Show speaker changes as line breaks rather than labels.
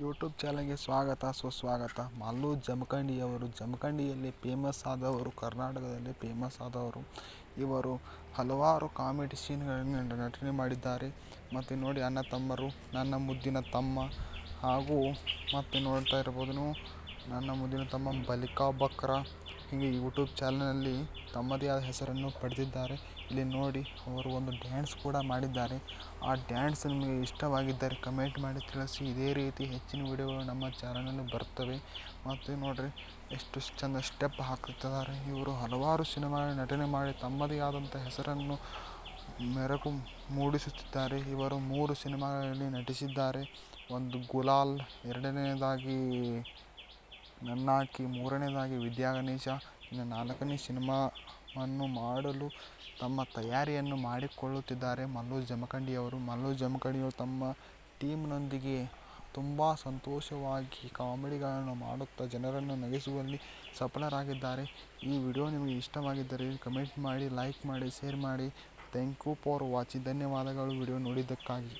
YouTube ಚಾನಲ್ಗೆ ಸ್ವಾಗತ. ಸುಸ್ವಾಗತ. ಮಲ್ಲು ಜಮಖಂಡಿಯವರು, ಜಮಖಂಡಿಯಲ್ಲಿ ಫೇಮಸ್ ಆದವರು, ಕರ್ನಾಟಕದಲ್ಲಿ ಫೇಮಸ್ ಆದವರು. ಇವರು ಹಲವಾರು ಕಾಮಿಡಿ ಸೀನ್ಗಳನ್ನು ನಟನೆ ಮಾಡಿದ್ದಾರೆ. ಮತ್ತು ನೋಡಿ ಅಣ್ಣ ತಮ್ಮರು, ನನ್ನ ಮುದ್ದಿನ ತಮ್ಮ ಹಾಗೂ ಮತ್ತು ನೋಡ್ತಾ ಇರ್ಬೋದು ನನ್ನ ಮುದ್ದಿನ ತಮ್ಮ ಬಲಿಕಾ ಬಕ್ರ. ಹೀಗೆ ಯೂಟ್ಯೂಬ್ ಚಾನಲ್ನಲ್ಲಿ ತಮ್ಮದೇ ಆದ ಹೆಸರನ್ನು ಪಡೆದಿದ್ದಾರೆ. ಇಲ್ಲಿ ನೋಡಿ, ಅವರು ಒಂದು ಡ್ಯಾನ್ಸ್ ಕೂಡ ಮಾಡಿದ್ದಾರೆ. ಆ ಡ್ಯಾನ್ಸ್ ನಿಮಗೆ ಇಷ್ಟವಾಗಿದ್ದರೆ ಕಮೆಂಟ್ ಮಾಡಿ ತಿಳಿಸಿ. ಇದೇ ರೀತಿ ಹೆಚ್ಚಿನ ವಿಡಿಯೋಗಳು ನಮ್ಮ ಚಾನಲಲ್ಲಿ ಬರ್ತವೆ ಮತ್ತು ನೋಡಿರಿ, ಎಷ್ಟು ಚಂದ ಸ್ಟೆಪ್ ಹಾಕುತ್ತಿದ್ದಾರೆ ಇವರು ಹಲವಾರು ಸಿನಿಮಾ ನಟನೆ ಮಾಡಿ ತಮ್ಮದೇ ಆದಂಥ ಹೆಸರನ್ನು ಮೆರಕು ಮೂಡಿಸುತ್ತಿದ್ದಾರೆ. ಇವರು ಮೂರು ಸಿನಿಮಾಗಳಲ್ಲಿ ನಟಿಸಿದ್ದಾರೆ. ಒಂದು ಗುಲಾಲ್ ಎರಡನೆಯದಾಗಿ ನನ್ನಾಕಿ ಮೂರನೇದಾಗಿ ವಿದ್ಯಾ ಗಣೇಶ ಇನ್ನು ನಾಲ್ಕನೇ ಸಿನಿಮಾವನ್ನು ಮಾಡಲು ತಮ್ಮ ತಯಾರಿಯನ್ನು ಮಾಡಿಕೊಳ್ಳುತ್ತಿದ್ದಾರೆ ಮಲ್ಲು ಜಮಖಂಡಿಯವರು ಮಲ್ಲು ಜಮಖಂಡಿಯವರು ತಮ್ಮ ಟೀಮ್ನೊಂದಿಗೆ ತುಂಬ ಸಂತೋಷವಾಗಿ ಕಾಮಿಡಿಗಳನ್ನು ಮಾಡುತ್ತಾ ಜನರನ್ನು ನಗಿಸುವಲ್ಲಿ ಸಫಲರಾಗಿದ್ದಾರೆ. ಈ ವಿಡಿಯೋ ನಿಮಗೆ ಇಷ್ಟವಾಗಿದ್ದರೆ ಕಮೆಂಟ್ ಮಾಡಿ, ಲೈಕ್ ಮಾಡಿ, ಶೇರ್ ಮಾಡಿ. Thank you for watching. ಧನ್ಯವಾದಗಳು. ವಿಡಿಯೋ ನೋಡಿದ್ದಕ್ಕಾಗಿ.